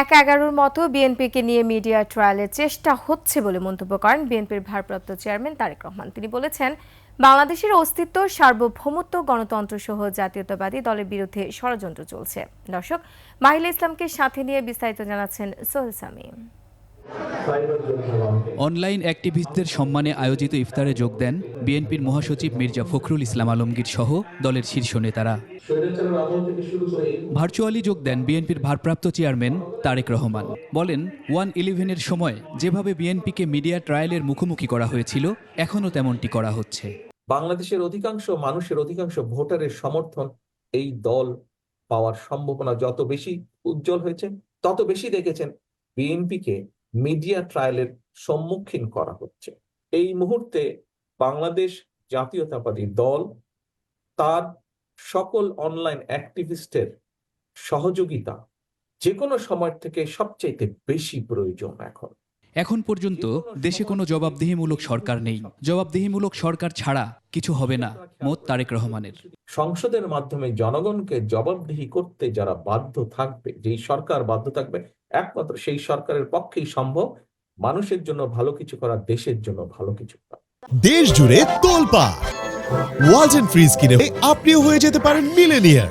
এক এগারোর মতো বিএনপিকে নিয়ে মিডিয়া ট্রায়ালের চেষ্টা হচ্ছে বলে মন্তব্য করেন বিএনপির ভারপ্রাপ্ত চেয়ারম্যান তারেক রহমান। তিনি বলেছেন, বাংলাদেশের অস্তিত্ব সার্বভৌমত্ব, গণতন্ত্র সহ জাতীয়তাবাদী দলের বিরুদ্ধে ষড়যন্ত্র চলছে। দর্শক, মাহিলা ইসলামকে সাথে নিয়ে বিস্তারিত জানাচ্ছেন সোহেল সামি অনলাইন অ্যাক্টিভিস্টদের সম্মানে আয়োজিত ইফতারে যোগ দেন বিএনপির মহাসচিব মির্জা ফখরুল ইসলাম আলমগীর সহ দলের শীর্ষ নেতারা। ভার্চুয়ালি যোগ দেন বিএনপির ভারপ্রাপ্ত চেয়ারম্যান তারেক রহমান। বলেন, ওয়ান ইলেভেনের সময় যেভাবে বিএনপিকে মিডিয়া ট্রায়ালের মুখোমুখি করা হয়েছিল, এখনও তেমনটি করা হচ্ছে। বাংলাদেশের অধিকাংশ মানুষের অধিকাংশ ভোটারের সমর্থন এই দল পাওয়ার সম্ভাবনা যত বেশি উজ্জ্বল হয়েছে, তত বেশি দেখেছেন বিএনপিকে মিডিয়া ট্রায়ালের সম্মুখীন করা হচ্ছে। এই মুহূর্তে বাংলাদেশ জাতীয়তাবাদী দল তার সকল অনলাইন অ্যাক্টিভিস্টের সহযোগিতা যে কোনো সময় থেকে সবচাইতে বেশি প্রয়োজন এখন। এখন পর্যন্ত দেশে কোনো জবাবদিহিমূলক সরকার নেই। জবাবদিহিমূলক সরকার ছাড়া কিছু হবে না মত তারেক রহমানের। সংসদের মাধ্যমে জনগণকে জবাবদিহি করতে যারা বাধ্য থাকবে যেই সরকার বাধ্য থাকবে একমাত্র সেই সরকারের পক্ষেই সম্ভব। মানুষের জন্য ভালো কিছু করা দেশের জন্য ভালো কিছু করা। দেশ জুড়ে তোলপা ওয়ালটন ফ্রিজ কিনে আপনিও হয়ে যেতে পারেন মিলেনিয়ার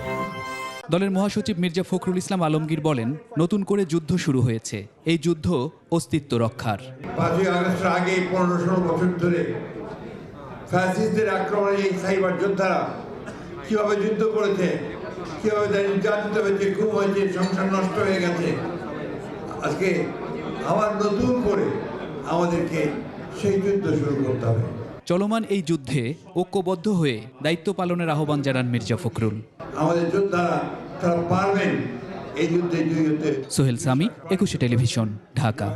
দলের মহাসচিব মির্জা ফখরুল ইসলাম আলমগীর বলেন নতুন করে যুদ্ধ শুরু হয়েছে। এই যুদ্ধ অস্তিত্ব রক্ষার। পাঁচই আগস্টের আগে পনেরো ষোলো বছর ধরে ফ্যাসিস্টদের আক্রমণে এই সাইবার যোদ্ধারা কীভাবে যুদ্ধ করেছে কীভাবে নির্যাতিত হয়েছে খুব হয়েছে সংসার নষ্ট হয়ে গেছে আজকে আবার নতুন করে আমাদেরকে সেই যুদ্ধ শুরু করতে হবে। চলমান এই যুদ্ধে ঐক্যবদ্ধ হয়ে দায়িত্ব পালনের আহ্বান জানান মির্জা ফখরুল। আমাদের যোদ্ধারা তারা পারবেন। এই যুদ্ধে জয়ী হতে সোহেল সামি একুশে টেলিভিশন ঢাকা।